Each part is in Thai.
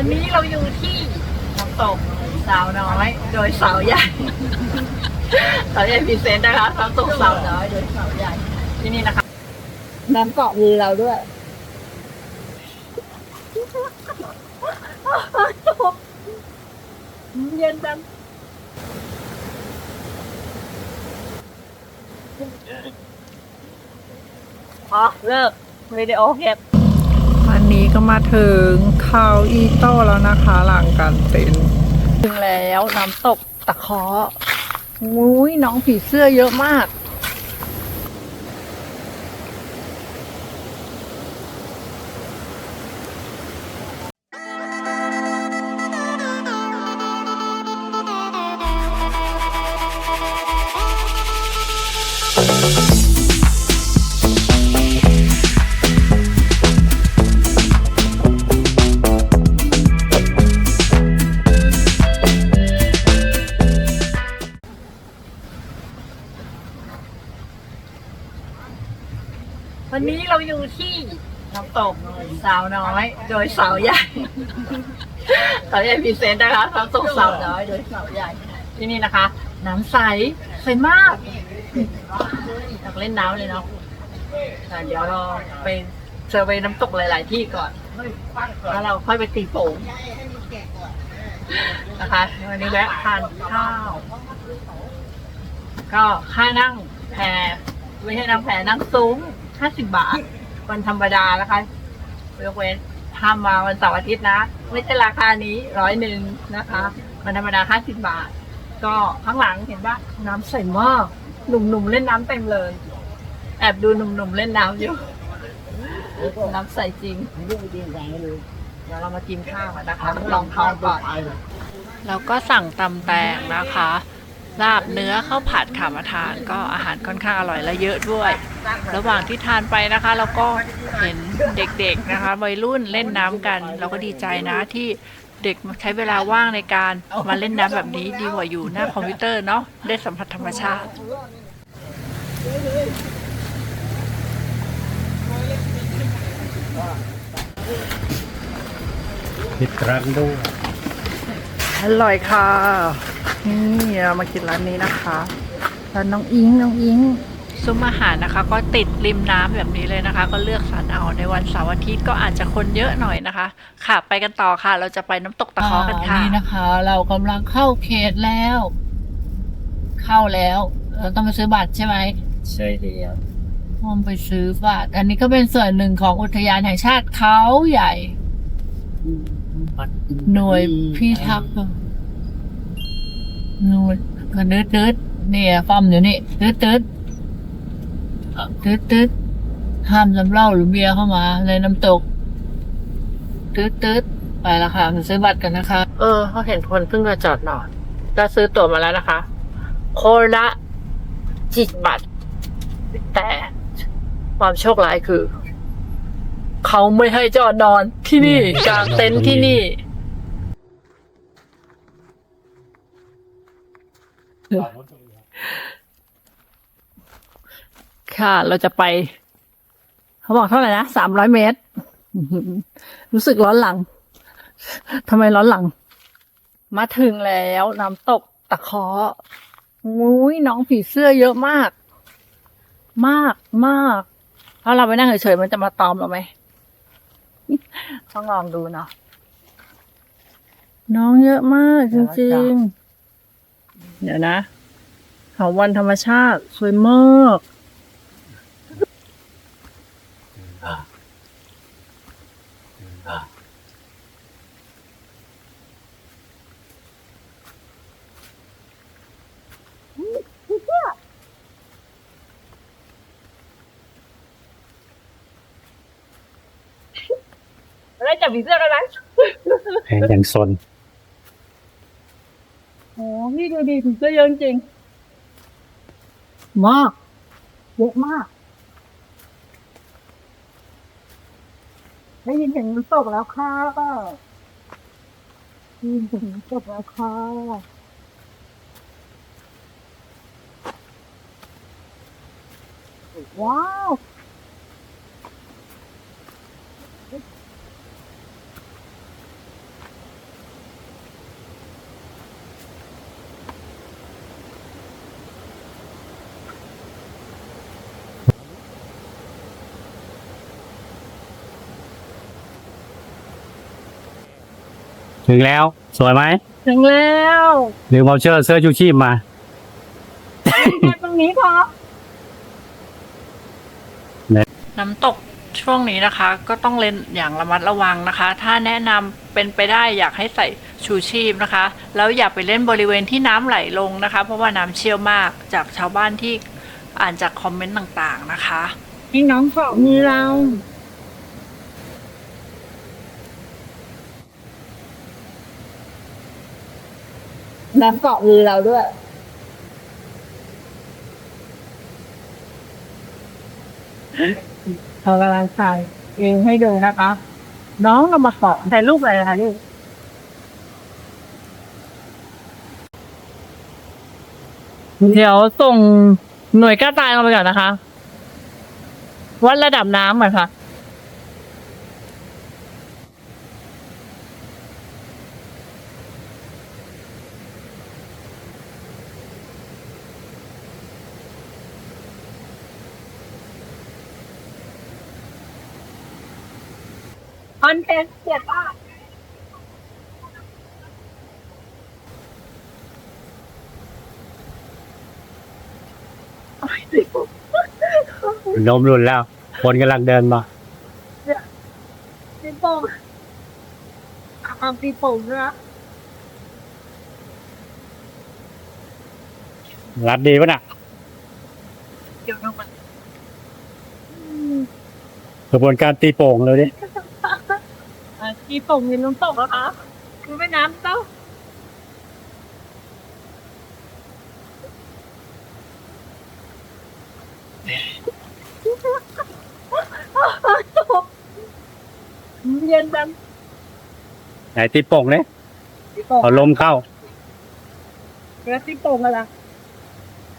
วันนี้เราอยู่ที่น้ำตกสาวน้อย โดยสาวใหญ่ สาวใหญ่พรีเซนต์นะคะน้ำตกสาวน้อยโดยสาวใหญ่ที่นี่นะคะ น้ำเกาะมือเราด้วยเย็นจังพอเลิกวิดีโอเก็บ อันนี้ก็มาถึงคาวอีโต้แล้วนะคะหลังการเต็นถึงแล้วน้ำตกตะเคาะมุ้ยน้องผีเสื้อเยอะมาก ที่น้ำตกสาวน้อย โดยสาวใหญ่ สาวใหญ่พรีเซนต์นะคะน้ำตกสาวน้อยโดยสาวใหญ่ ที่นี่นะคะ น้ำใสใสมากอยากเล่นน้ำเลยเนาะแต่เดี๋ยวเราไปเซอร์เวยน้ำตกหลาย ๆ ที่ก่อน แล้วเราค่อยไปตีโป่งนะคะวันนี้แวะทานข้าว ก็ค่านั่งแพไม่ใช่นั่งแพนั่งซุ้มห้าสิบบาท วันธรรมดานะคะยกเว้นถ้ามาวันเสาร์อาทิตย์นะ ไม่ใช่ราคานี้ร้อยหนึ่งนะคะ วันธรรมดาห้าสิบบาท ก็ข้างหลังเห็นปะน้ำใสมากหนุ่มๆเล่นน้ำเต็มเลย แอบดูหนุ่มๆเล่นน้ำอยู่ น้ำใสจริงเดี๋ยวเรามากินข้าวนนะคะลองท้องก่อนเราก็สั่งตำแตงนะคะ ลาบเนื้อข้าวผัดขามาทานก็อาหารค่อนข้างอร่อยและเยอะด้วย ระหว่างที่ทานไปนะคะเราก็เห็นเด็กๆนะคะวัยรุ่นเล่นน้ำกัน เราก็ดีใจนะที่เด็กใช้เวลาว่างในการมาเล่นน้ำแบบนี้ดีกว่าอยู่หน้าคอมพิวเตอร์เนาะได้สัมผัสธรรมชาติมีร้านด้วย อร่อยค่ะ นี่เรามากินร้านนี้นะคะร้านน้องอิงน้องอิงซุ้มอาหารนะคะ ก็ติดริมน้ำแบบนี้เลยนะคะ ก็เลือกสรรเอาในวันเสาร์อาทิตย์ก็อาจจะคนเยอะหน่อยนะคะ ค่ะ ไปกันต่อค่ะ เราจะไปน้ำตกตะเคอกันค่ะนี่นะคะ เรากำลังเข้าเขตแล้ว เข้าแล้วเราต้องไปซื้อบัตรใช่ไหมใช่แล้วต้องไปซื้อบัตรอันนี้ก็เป็นส่วนหนึ่งของอุทยานแห่งชาติเขาใหญ่ หน่วยพิทักษ์หน่วยก็นืดนืดเนี่ยฟอมอยู่นี่นืดนืดนืดนืดห้ามนำเหล้าหรือเบียร์เข้ามา ในน้ำตกตืดตืดไปแล้วค่ะมาซื้อบัตรกันนะคะ เออเขาเห็นคนเพิ่งมาจอดหนอนก็ซื้อตั๋วมาแล้วนะคะ โคนละจิตบัตรแต่ความโชคร้ายคือ เขาไม่ให้จอดนอนที่นี่กางเต็นท์ที่นี่ ค่ะ เราจะไป เขาบอกเท่าไหร่นะสามร้อยเมตร รู้สึกร้อนหลังทำไมร้อนหลัง มาถึงแล้วน้ำตกตะเคาะมุ้ยน้องผีเสื้อเยอะมาก มากมากถ้าเราไปนั่งเฉยๆมันจะมาตอมเราไหม ต้องลองดูเนาะน้องเยอะมากจริงๆ เดี๋ยวนะเขาวันธรรมชาติ สวยมาก ได้จับผีเสื้อแล้วนะแพงอย่างซนโอ้พี่ดูดีผีเสื้อเยอะจริงมากเยอะมาก ได้ยินเสียงน้ำตกแล้วค่ะได้ยินเสียงน้ำตกแล้วค่ะว้าว ถึงแล้ว สวยไหมถึงแล้วลืมเอาเชือกเสื้อชูชีพมาแค่ตรงนี้พอน้ำตกช่วงนี้นะคะ ก็ต้องเล่นอย่างระมัดระวังนะคะ ถ้าแนะนำเป็นไปได้อยากให้ใส่ชูชีพนะคะ แล้วอย่าไปเล่นบริเวณที่น้ำไหลลงนะคะ เพราะว่าน้ำเชี่ยวมากจากชาวบ้านที่อ่านจากคอมเมนต์ต่างๆนะคะ ให้น้องเกาะมือเรา น้ำเกาะมือเราด้วยเขากำลังถ่ายเองให้ดูนะคะ น้องก็มาเกาะถ่ายรูปอะไรคะนี่เดี๋ยวส่งหน่วยกล้าตายลงไปก่อนนะคะ วัดระดับน้ำหน่อยค่ะ อนเทนต์เสียป้าลมหลุนแล้ว คนกำลังเดินมาปีโป่งเอาปีโป่งด้วยนะรัดดีปะน่ะเกี่ยวกับมันกระบวนการตีโป่งเลยดิ อะปีโป่งมีน้ำตกแล้วคะคือแม่น้ำเต้าเย็นจังไหนตีโป่งเนี่ยปีโป่งเอาลมเข้าแล้วปีโป่งอะไร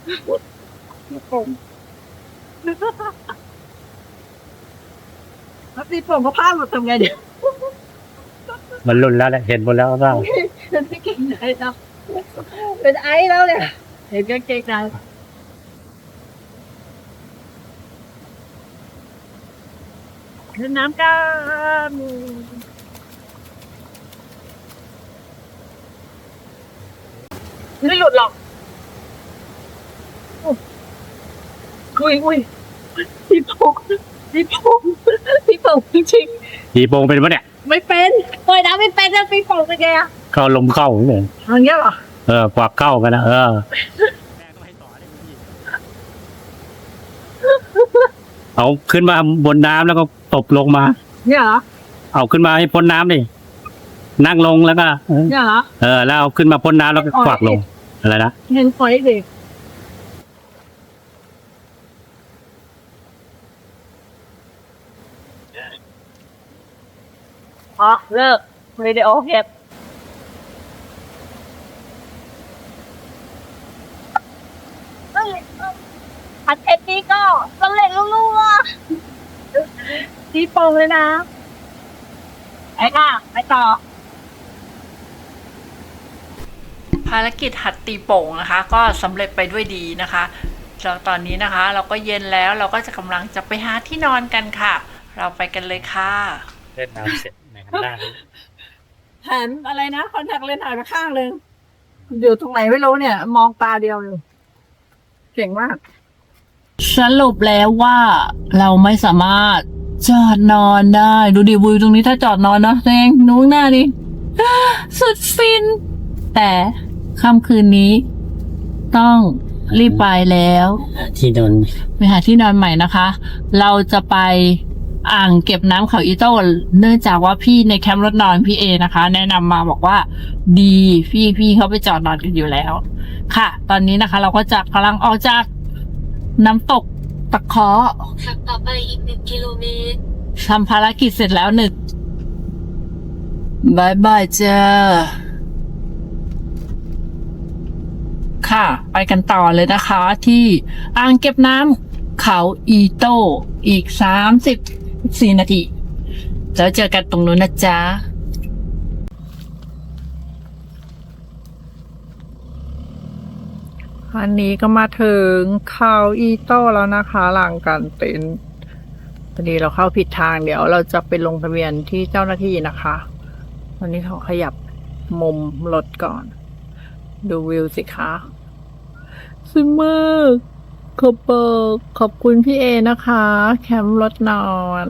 ปีโป่งแล้วปีโป่งก็พลาดหมดทำไงเดี๋ยว มันหลุนแล้วแหละเห็นหมดแล้วเราเป็นไม่เก่งไหนครับเป็นไอซ์แล้วเนี่ยเห็นกางเกงในเล่นน้ำกันไม่หลุดหรอก อุ้ยอุ้ยพี่พงพี่พงพี่พงจริงตีโป่งเป็นปะเนี่ยๆไม่เป็นปล่อ ยน้ำไม่เป็นนะพี่พงเป็นไงอะเข้าลมเข้าเลยทางเงี้ยเหรอเออกวักเข้ากันนะเออเอาขึ้นมาบนน้ำแล้วก็ตบลงมา เนี่ยเหรอเอาขึ้นมาให้พ้นน้ำดินั่งลงแล้วก็เออเนี่ยเหรอเออแล้วเอาขึ้นมาพ้นน้ำแล้วก็กวักลงอะไรนะเห็นปล่อยเด็กอ๋อเลิก วิดีโอเก็บอัดเทปนี้ก็สำเร็จลุล่วๆตีโป่งเลยนะไปค่ะ ไปต่อ ภารกิจหัดตีโป่งนะคะ ก็สำเร็จไปด้วยดีนะคะแล้วตอนนี้นะคะ เราก็เย็นแล้วเราก็จะกำลังจะไปหาที่นอนกันค่ะ เราไปกันเลยค่ะ เล่นน้ำเสร็จในข้างหน้า แถมอะไรนะคอนแทคเลนส์หายไปข้างหนึ่งอยู่ตรงไหนไม่รู้เนี่ย มองตาเดียวอยู่เก่งมาก สรุปแล้วว่าเราไม่สามารถจอดนอนได้ ดูดิวิวตรงนี้ถ้าจอดนอนนะตัวเองนู้นหน้าดิสุดฟิน แต่ค่ำคืนนี้ ต้องรีบไปแล้ว ที่โดน ไปหาที่นอนใหม่นะคะ เราจะไป อ่างเก็บน้ำเขาอีโต้เนื่องจากว่าพี่ในแคมป์รถนอนพี่เอนะคะ แนะนำมาบอกว่าดีพี่พี่เขาไปจอดนอนกันอยู่แล้ว ค่ะ ตอนนี้นะคะ เราก็จะกำลังออกจากน้ำตกตะเคาะขับต่อไปอีกหนึ่งกิโลเมตรทำภารกิจเสร็จแล้วหนึ่งบายบายจ้าค่ะ ไปกันต่อเลยนะคะ ที่อ่างเก็บน้ำเขาอีโต้อีกสามสิบ สี่นาที แล้วเจอกันตรงนู้นนะจ๊ะอันนี้ก็มาถึงเขาอีโต้แล้วนะคะหลังการเต็นพอดีเราเข้าผิดทางเดี๋ยวเราจะไปลงทะเบียนที่เจ้าหน้าที่นะคะวันนี้เขาขยับมุมรถก่อน ดูวิวสิคะสวยมาก ขอบเบิกขอบคุณพี่เอนะคะ แคมป์รถนอน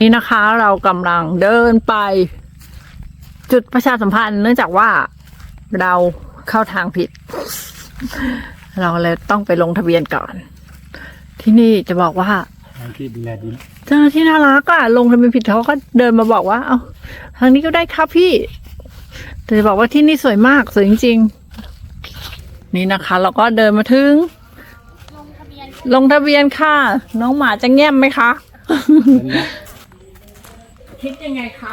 นี่นะคะเรากำลังเดินไป จุดประชาสัมพันธ์เนื่องจากว่าเราเข้าทางผิด เราเลยต้องไปลงทะเบียนก่อน ที่นี่จะบอกว่าที่ดูแลดีเจ้าหน้าที่น่ารักอะลงทะเบียนผิดเขาก็เดินมาบอกว่า เอ้าทางนี้ก็ได้ครับพี่ แต่จะบอกว่าที่นี่สวยมากสวยจริงๆ นี่นะคะ เราก็เดินมาถึง ลงทะเบียนค่ะ น้องหมาจะแง้มไหมคะ คิดยังไงคะ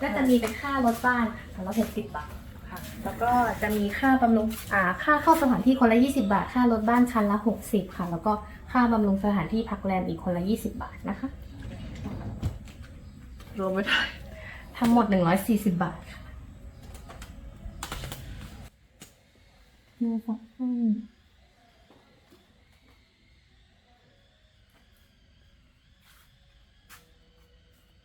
ก็จะมีเป็นค่ารถบ้านค่ะเราเห็นสิบบาทค่ะ แล้วก็จะมีค่าบำรุงอ่าค่าเข้าสถานที่คนละยี่สิบาท ค่ารถบ้านคันละหกสิบค่ะ แล้วก็ค่าบำรุงสถานที่พักแรมอีกคนละยี่สิบาทนะคะ รวมไม่ได้ทั้งหมดหนึ่งร้อยสี่สิบบาท ค่ะ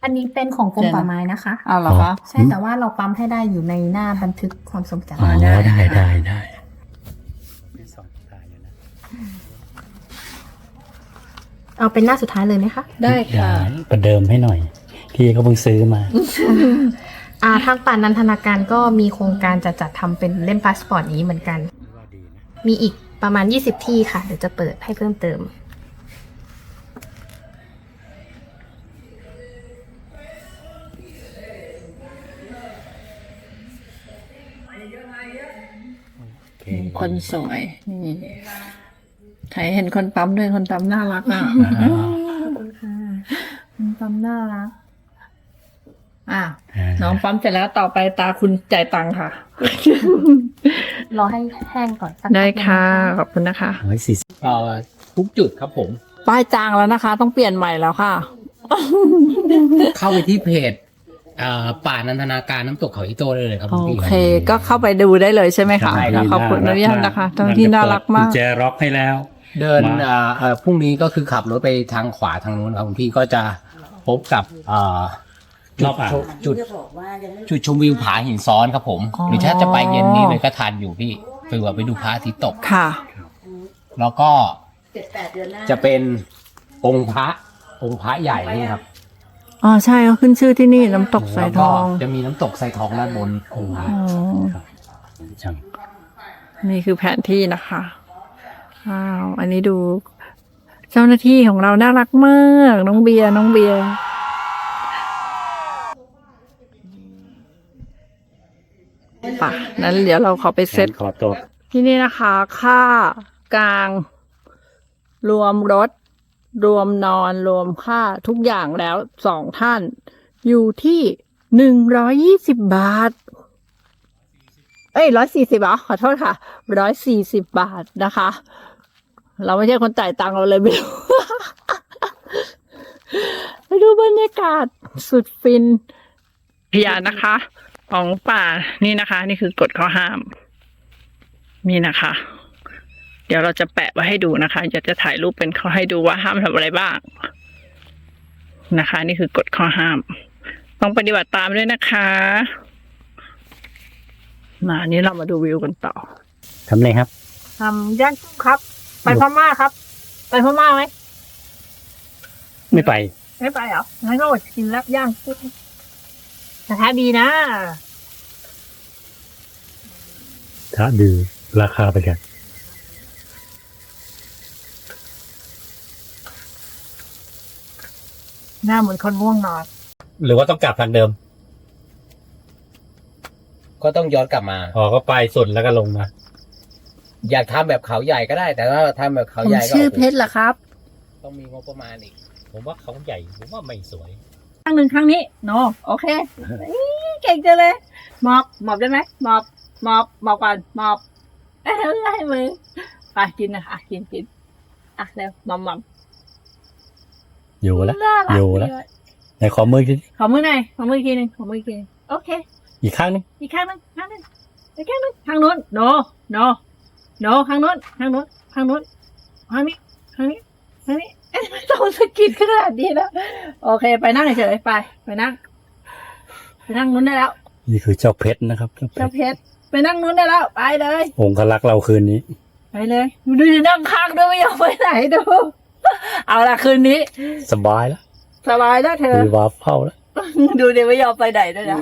อันนี้เป็นของกรมป่าไม้นะคะเอาเหรอคะใช่แต่ว่าเราปั๊มให้ได้อยู่ในหน้าบันทึกความทรงจำอ๋อได้ได้ได้ได้มีสองตายอยู่นะเอาเป็นหน้าสุดท้ายเลยไหมคะ ได้ค่ะได้ประเดิมให้หน่อยพี่เขาเพิ่งซื้อมาอ่าทางป่านันทนาการก็มีโครงการจะจัดทำเป็นเล่มพาสปอร์ตนี้เหมือนกัน มีอีกประมาณ 20 ที่ค่ะ เดี๋ยวจะเปิดให้เพิ่มเติม คนสวยนี่ใครเห็นคนปั๊มด้วยคนปั๊มน่ารักอะคนปั๊มน่ารัก อะน้องปั๊มเสร็จแล้วต่อไปตาคุณจ่ายตังค่ะ รอให้แห้งก่อนสักได้แป๊บนึงนค่ะ ขอบคุณนะคะร้อยสี่สิบเอ่อทุกจุดครับผม ป้ายจางแล้วนะคะ ต้องเปลี่ยนใหม่แล้วค่ะ เข้าไปที่เพจเอ่อป่านันทนาการน้ำตกเขาอิโต้ได้เลยครับโอพี่ เค ก็เข้าไปดูได้เลยใช่ไหมคะ ใช่ครับ ขอบคุณอนุญาตนะคะเจ้าหน้าที่น่ารักมากกุญแจล็อกให้แล้ว เดินมา เอ่อเอ่อพรุ่งนี้ก็คือขับรถไปทางขวาทางนู้นครับคุณพี่ก็จะพบกับเอ่อ รอบอ่างจุดจุดชมวิวผาหินซ้อนครับผมอ๋อหรือถ้าจะไปเย็นนี้เลยก็ทันอยู่พี่ไปว่าไปดูพระอาทิตย์ตกค่ะ แล้วก็จะเป็นองค์พระองค์พระใหญ่นี่ครับอ๋อใช่เขาขึ้นชื่อที่นี่น้ำตกสายทองแล้วก็จะมีน้ำตกสายทองด้านบนองค์พระอ๋อจังนี่คือแผนที่นะคะว้าวอันนี้ดู เจ้าหน้าที่ของเราน่ารักมาก น้องเบียร์น้องเบียร์ นั้นเดี๋ยวเราขอไปเซ็ตขอตัวที่นี่นะคะ ค่ากลาง รวมรถ รวมนอนรวมค่าทุกอย่างแล้วสองท่าน อยู่ที่หนึ่งร้อยยี่สิบบาท เอ้ยร้อยสี่สิบอะขอโทษค่ะร้อยสี่สิบบาทนะคะ เราไม่ใช่คนจ่ายตังค์เราเลยไม่รู้ไปดูบรรยากาศสุดฟินพยานนะคะ ของป่านี่นะคะ นี่คือกฎข้อห้าม นี่นะคะ เดี๋ยวเราจะแปะไว้ให้ดูนะคะอยากจะถ่ายรูปเป็นข้อให้ดูว่าห้ามทำอะไรบ้างนะคะ นี่คือกฎข้อห้าม ต้องปฏิบัติตามด้วยนะคะมาอันนี้เรามาดูวิวกันต่อทำเลยครับทำย่างกุ้งครับ ไปพม่าครับ ไปพม่าไหมไม่ไป ไม่ไปเหรองั้นก็อดกินแล้วย่างกุ้ง กระทะดีนะถ้าดูราคาไปกันหน้าเหมือนคนง่วงนอนหรือว่าต้องกลับทางเดิมก็ต้องย้อนกลับมา อ๋อก็ไปสุดแล้วก็ลงมา อยากทำแบบเขาใหญ่ก็ได้ แต่ถ้าทำแบบเขาผมใหญ่ก็ชื่อเพชรเหรอครับ ต้องมีงบประมาณอีก ผมว่าเขาใหญ่ ผมว่าไม่สวย ข้างหนึ่งข้างนี้โนโอเคอี้เก่งจังเลยหมอบหมอบได้ไหมหมอบหมอบหมอบก่อนหมอบเอ้ยให้มือไปกินนะคะกินกินอะเร็วหมอมหมอมอยู่แล้วน่ารักอยู่แล้วดีในขอมือทีขอมือหน่อยขอมืออีกทีหนึ่งขอมืออีกทีหนึ่งโอเค อีกข้างนึงอีกข้างหนึงข้างหนึงอีกข้างหนึงข้างนู้นโนโนโนข้างนู้นข้างนู้นข้างนู้นข้างนี้ข้างนี้ข้างนี้ เอ๊ะไม่ต้องสะกิดขนาดนี้นะโอเค ไปนั่งเฉยๆไปไปนั่งไปนั่งนู้นได้แล้ว นี่คือเจ้าเพชรนะครับเจ้าเพเจ้าชรเพชรไปนั่งนู้นได้แล้วไปเลย องค์รักษ์เราคืนนี้ ไปเลยดูดินั่งข้างด้วยไม่ยอมไปไหนดู เอาละคืนนี้ สบายแล้วสบายแล้วเธอ มีวาร์ปเข้าแล้ว ดูดิไม่ยอมไปไหนด้วยนะ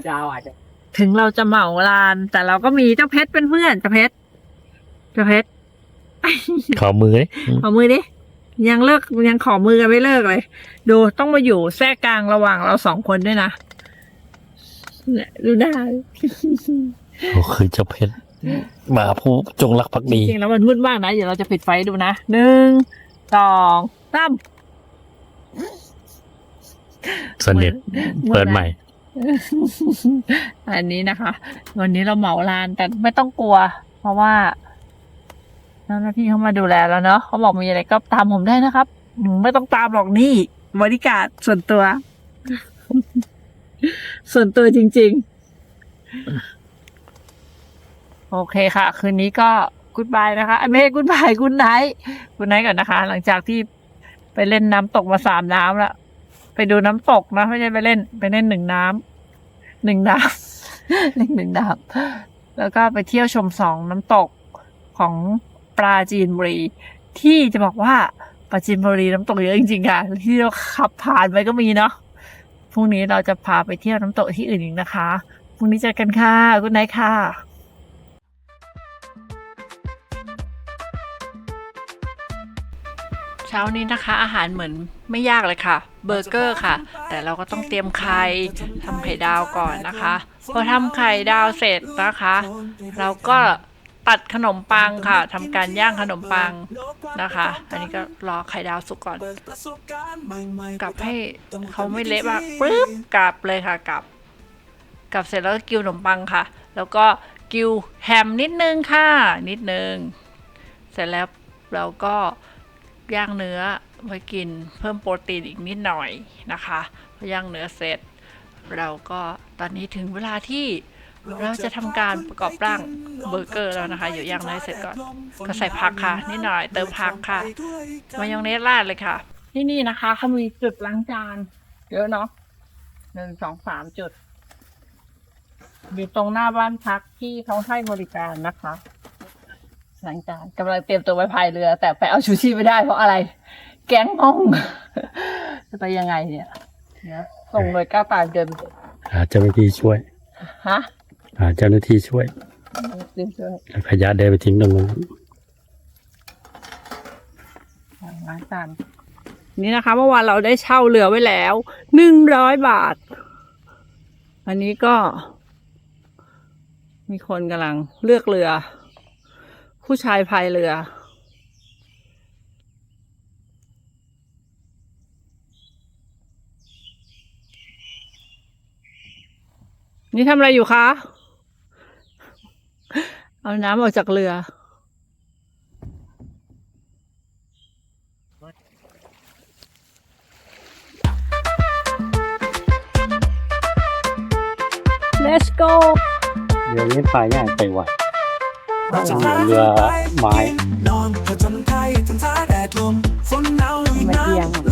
ถึงเราจะเหมาลาน แต่เราก็มีเจ้าเพชรเป็นเพื่อนเจ้าเพชรเจ้าเพชรขอมือดิขอมือดิ ยังเลิกยังขอมือกันไม่เลิกเลย ดูต้องมาอยู่แทรกกลางระหว่างเราสองคนด้วยนะเนี่ยดูหน้าโอ้คือเจ้าเพชรหมาผู้จงรักภักจดีริงๆแล้วมันมืดมากนะเดี๋ยวเราจะปิดไฟให้ดูนะหนึ่งสองสามสนิทเปิดใหม่ อันนี้นะคะ วันนี้เราเหมาลานแต่ไม่ต้องกลัว เพราะว่า เจ้าหน้าที่เขามาดูแลแล้วเนาะเขาบอกมีอะไรก็ตามผมได้นะครับไม่ต้องตามหรอกนี่บริการส่วนตัว ส่วนตัวจริง ๆ โอเคค่ะ คืนนี้ก็กุดบายนะคะเอ้ยไม่ใช่กุดบายกุดไนท์กุดไนท์ก่อนนะคะ หลังจากที่ไปเล่นน้ำตกมาสามน้ำแล้วไปดูน้ำตกนะไม่ใช่ไปเล่น ไปเล่นหนึ่งน้ำหนึ่งน้ำเล่นหนึ่งน้ำแล้วก็ไปเที่ยวชมสองน้ำตกของ ปราจีนบุรี ที่จะบอกว่าปราจีนบุรีน้ำตกเยอะจริงๆค่ะที่เราขับผ่านไปก็มีเนาะพรุ่งนี้เราจะพาไปเที่ยวน้ำตกที่อื่นอีกนะคะพรุ่งนี้เจอกันค่ะกุ๊ดไนท์ค่ะเช้านี้นะคะ อาหารเหมือนไม่ยากเลยค่ะ เบอร์เกอร์ค่ะ แต่เราก็ต้องเตรียมไข่ทำไข่ดาวก่อนนะคะ พอทำไข่ดาวเสร็จนะคะ เราก็ ตัดขนมปังค่ะทำการย่างขนมปังนะคะ อันนี้ก็รอไข่ดาวสุกก่อน กลับให้เขาไม่เละมากปึ๊บกลับเลยค่ะกลับกลับเสร็จแล้วก็กิวขนมปังค่ะ แล้วก็กิวแฮมนิดนึงค่ะ นิดนึง เสร็จแล้วเราก็ย่างเนื้อไว้กินเพิ่มโปรตีนอีกนิดหน่อยนะคะพอย่างเนื้อเสร็จ เราก็ตอนนี้ถึงเวลาที่เราจะทำการประกอบร่าง เบอร์เกอร์แล้วนะคะ อยู่ย่างเนื้อเสร็จก่อน ก็ใส่ผักค่ะ นิดหน่อยเติมผักค่ะ มายองเนสราดเลยค่ะ ที่นี่นะคะเขามีจุดล้างจาน เยอะเนาะหนึ่งสองสามจุด อยู่ตรงหน้าบ้านพักที่เขาให้บริการนะคะล้างจานกำลังเตรียมตัวไปพายเรือ แต่ไปเอาชูชีพไม่ได้เพราะอะไร แก๊งห้องจะไปยังไงเนี่ยเดี๋ยวส่งเลยก้าวตามเดินหาเจ้าหน้าที่ช่วย ฮะ หาเจ้าหน้าที่ช่วยเดินช่วยแล้วขยะเดินไปทิ้งตรงนู้นล้างจานนี่นะคะเมื่อวานเราได้เช่าเรือไว้แล้วหนึ่งร้อยบาท อันนี้ก็ มีคนกำลังเลือกเรือ ผู้ชายพายเรือ นี่ทำอะไรอยู่คะ เอาน้ำออกจากเรือ let's go เรือนี้พายง่ายไปไวเหมือนเรือไม้นอนผจญภัยทั้งท้าแดดลมฝนหนาวลุยน้ำ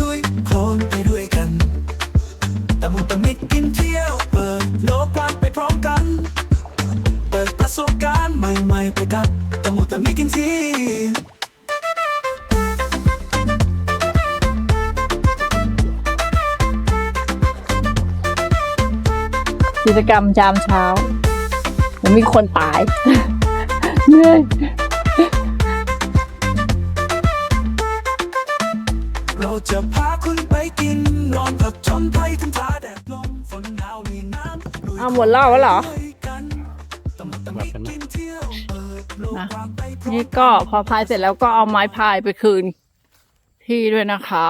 ตะมุตะมิดกินเที่ยวกิจกรรมยามเช้ามันมีคนตาย เหนื่อยเราจะพาคุณไปกินนอนผจญภัยทั้งท้าแดดลมฝนหนาวลุยน้ำลุยเอาหมดเหล่าแล้วเหรอ ด้วยกันตะมุตะมิดกินเที่ยวเปิดโลกกว้างไปพร้อม นี่ก็พอพายเสร็จแล้วก็เอาไม้พายไปคืนที่ด้วยนะคะ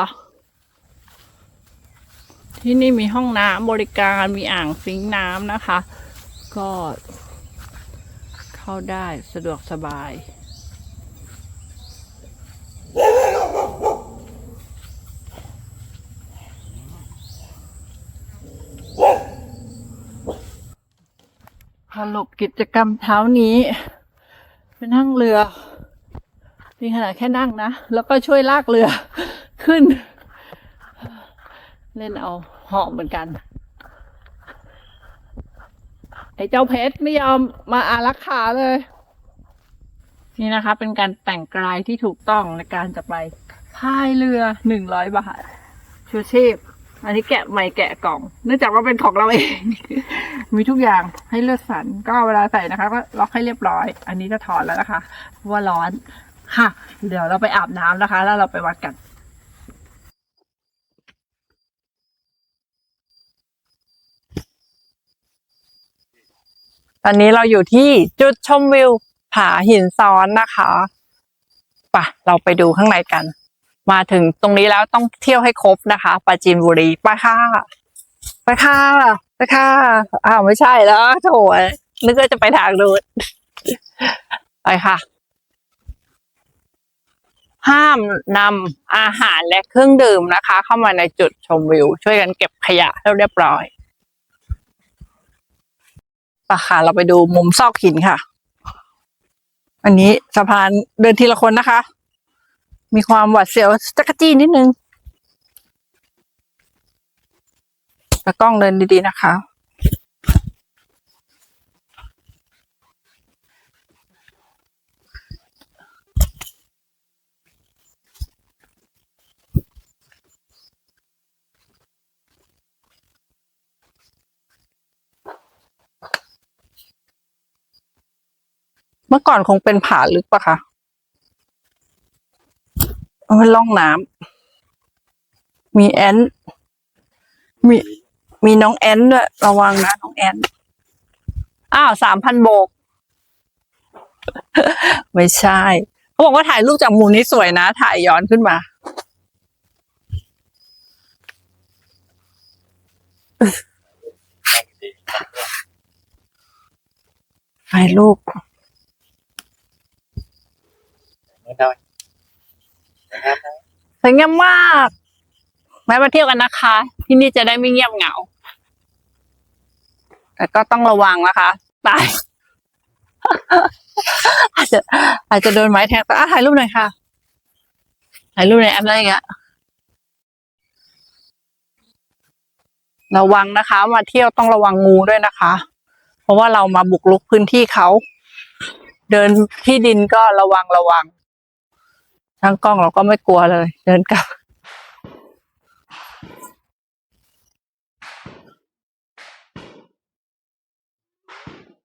ที่นี่มีห้องน้ำบริการมีอ่างซิงน้ำนะคะ ก็ เข้าได้สะดวกสบาย สรุปกิจกรรมเช้านี้ ไปนั่งเรือนี่ขนาดแค่นั่งนะ แล้วก็ช่วยลากเรือขึ้น เล่นเอาหาะเหมือนกัน ไอ้เจ้าเพชรไม่ยอมมาอารักขาเลย นี่นะคะ เป็นการแต่งกายที่ถูกต้องในการจะไปพายเรือหนึ่งร้อยบาทชูชีพ อันนี้แกะใหม่แกะกล่อง เนื่องจากว่าเป็นของเราเอง มีทุกอย่างให้เลือกสรรก็เวลาใส่นะคะ ก็ล็อกให้เรียบร้อย อันนี้จะถอดแล้วนะคะเพราะว่าร้อนค่ะ เดี๋ยวเราไปอาบน้ำนะคะ แล้วเราไปวัดกันตอนนี้เราอยู่ที่จุดชมวิวผาหินซ้อนนะคะปะเราไปดูข้างในกัน มาถึงตรงนี้แล้วต้องเที่ยวให้ครบนะคะปราจีนบุรีไปค่ะ ไปค่ะ ไปค่ะอ้าวไม่ใช่แล้วโถยนึกว่าจะไปทางนู้นไปค่ะ ห้ามนำอาหารและเครื่องดื่มนะคะ เข้ามาในจุดชมวิว ช่วยกันเก็บขยะให้เรียบร้อยปะค่ะ เราไปดูมุมซอกหินค่ะ อันนี้สะพานเดินทีละคนนะคะ มีความหวาดเสียวจักรจี้นิดนึง ตากล้องเดินดีๆนะคะเมื่อก่อนคงเป็นผาลึกปะคะเอาไว้ล่องน้ำ มีแอน มี มีน้องแอนท์ด้วย ระวังนะน้องแอนท์อ้าวสามพันโบก ไม่ใช่ เขาบอกว่าถ่ายรูปจากมุมนี้สวยนะ ถ่ายย้อนขึ้นมา ถ่ายรูปไม่ได้สวยงามมากแวะมาเที่ยวกันนะคะ ที่นี่จะได้ไม่เงียบเหงา แต่ก็ต้องระวังนะคะตายอาจจะอาจจะโดนไม้แทงแต่ถ่ายรูปหน่อยค่ะถ่ายรูปในแอปอะไรอย่างเงี้ยระวังนะคะ มาเที่ยวต้องระวังงูด้วยนะคะ เพราะว่าเรามาบุกรุกพื้นที่เขา เดินที่ดินก็ระวังระวังช่างกล้องเราก็ไม่กลัวเลย เดินกลับ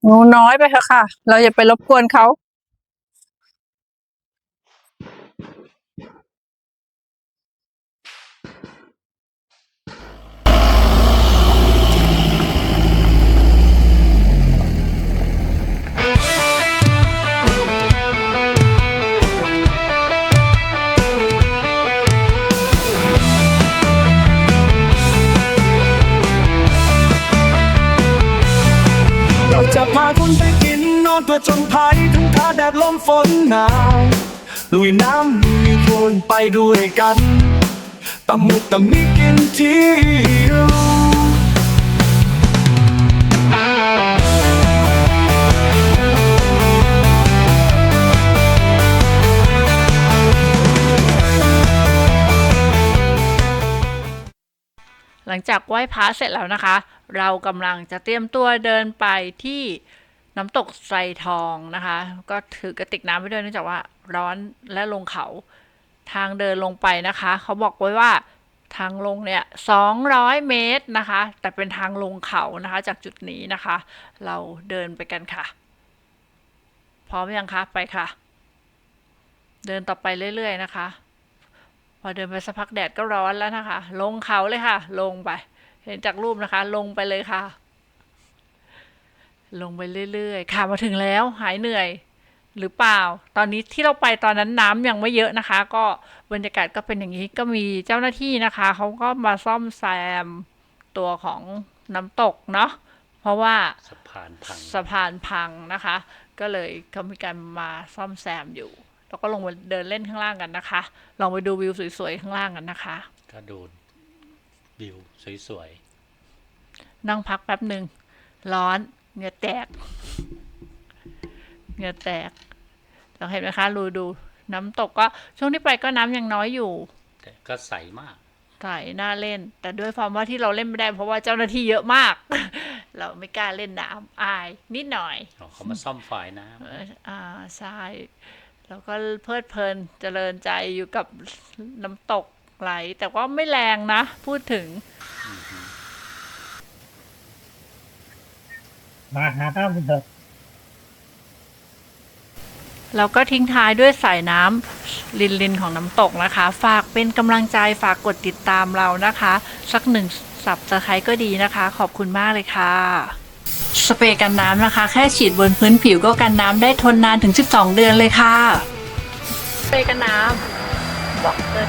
งูน้อยไปเถอะค่ะ เราอย่าไปรบกวนเขา พื่อจนภัยทั้งท้าแดดลมฝนหนาวลุยน้ำลุยโคลนไปด้วยกันตำมุกตำมิกินเที่ยวหลังจากไหว้พระเสร็จแล้วนะคะ เรากำลังจะเตรียมตัวเดินไปที่ น้ำตกไซทองนะคะ ก็ถือกระติกน้ำไปด้วยเนื่องจากว่าร้อนและลงเขาทางเดินลงไปนะคะ เขาบอกไว้ว่าทางลงเนี่ย200 เมตรนะคะ แต่เป็นทางลงเขานะคะ จากจุดนี้นะคะ เราเดินไปกันค่ะ พร้อมยังคะ ไปค่ะ เดินต่อไปเรื่อย ๆ นะคะ พอเดินไปสักพักแดดก็ร้อนแล้วนะคะ ลงเขาเลยค่ะ ลงไป เห็นจากรูปนะคะ ลงไปเลยค่ะ ลงไปเรื่อยๆ ค่ะมาถึงแล้วหายเหนื่อยหรือเปล่า ตอนนี้ที่เราไปตอนนั้นน้ำยังไม่เยอะนะคะ ก็บรรยากาศก็เป็นอย่างนี้ก็มีเจ้าหน้าที่นะคะ เขาก็มาซ่อมแซมตัวของน้ำตกเนาะเพราะว่าสะพานพังสะพานพังนะคะ ก็เลยเขามีการมาซ่อมแซมอยู่แล้วก็ลงมาเดินเล่นข้างล่างกันนะคะ ลองไปดูวิวสวยๆข้างล่างกันนะคะ ก็ดูวิวสวยนั่งพักแป๊บหนึ่งร้อน เหงื่อแตก เหงื่อแตกเราเห็นไหมคะดูดู น้ำตกก็ช่วงที่ไปก็น้ำยังน้อยอยู่ๆแต่ก็ใสมากใส่น่าเล่น แต่ด้วยความว่าที่เราเล่นไม่ได้ เพราะว่าเจ้าหน้าที่เยอะมาก เราไม่กล้าเล่นน้ำอายนิดหน่อยอ๋อเขามาซ่อมฝายน้เอออ่าใช่แล้วก็เพลิดเพลินเจริญใจอยู่กับน้ำตกไหล แต่ว่าไม่แรงนะ พูดถึง มาหาข้าวเถอะแล้วก็ทิ้งท้ายด้วยสายน้ำลินลินของน้ำตกนะคะ ฝากเป็นกำลังใจฝากกดติดตามเรานะคะ สักหนึ่งสับสไครก็ดีนะคะ ขอบคุณมากเลยค่ะ สเปรย์กันน้ำนะคะ แค่ฉีดบนพื้นผิวก็กันน้ำได้ทนนานถึง 12 เดือนเลยค่ะ สเปรย์กันน้ำบอกเลย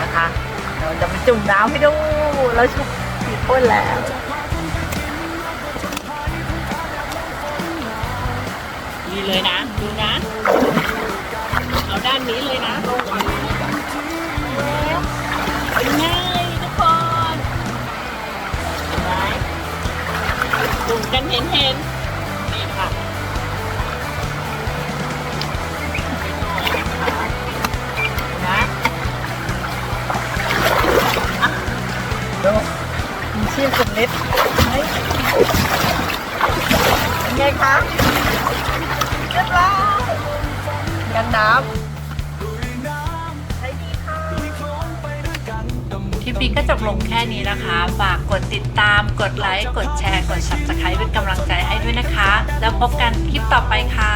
นะคะ เราจะมาจุ่มน้ำให้ดูแล้วชุบฉีดพ่นแล้ว นี่เลยนะ ดูนะ เอาด้านนี้เลยนะเป็นไงทุกคนเห็นไหมดูกันเห็นเห็นนี่ค่ะนะอะดูมีชื่อสุดฤทธิ์เฮ้ย น้ำคลิปนี้ก็จบลงแค่นี้นะคะ ฝากกดติดตาม กดไลค์ กดแชร์ กด subscribe เป็นกำลังใจให้ด้วยนะคะ แล้วพบกันคลิปต่อไปค่ะ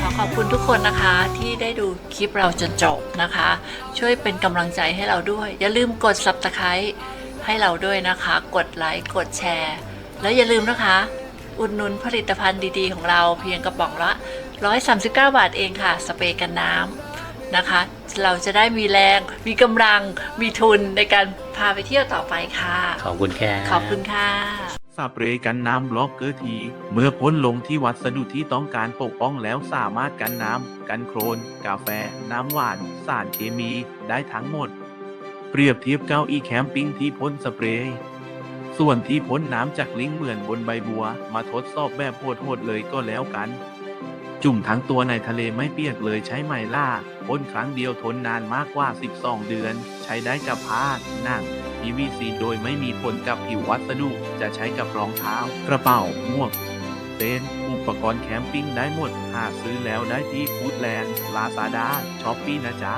ขอขอบคุณทุกคนนะคะที่ได้ดูคลิปเราจนจบนะคะ ช่วยเป็นกำลังใจให้เราด้วย อย่าลืมกด subscribe ให้เราด้วยนะคะ กดไลค์ กดแชร์ แล้วอย่าลืมนะคะ อุดหนุนผลิตภัณฑ์ดีๆ ของเราเพียงกระป๋องละ 139 บาทเองค่ะ สเปรย์กันน้ำนะคะ เราจะได้มีแรง มีกำลัง มีทุนในการพาไปเที่ยวต่อไปค่ะำขอบคุณแค่ขอบคุณค่ะสเปรย์กันน้ำบล็อกเกอร์ที เมื่อพ่นลงที่วัสดุที่ต้องการปกป้องแล้วสามารถกันน้ำ กันโครน กาแฟ น้ำหวาน สารเคมีได้ทั้งหมด เปรียบเทียบเก้าอี้แคมปิ้งที่พ่นสเปรย์ ส่วนที่พ่นน้ำจากลิงเหมือนบนใบบัว มาทดสอบแบบโหดๆเลยก็แล้วกัน จุ่มทั้งตัวในทะเลไม่เปียกเลยใช้ไมล่าพ่นครั้งเดียวทนนานมากกว่า 12 เดือน ใช้ได้กับผ้าหนัง PVC โดยไม่มีผลกับผิววัสดุ จะใช้กับรองเท้า กระเป๋า หมวก เต็นท์อุปกรณ์แคมปิ้งได้หมด หาซื้อแล้วได้ที่ฟูดแลนด์ลาซาด้าช้อปปี้นะจ๊ะ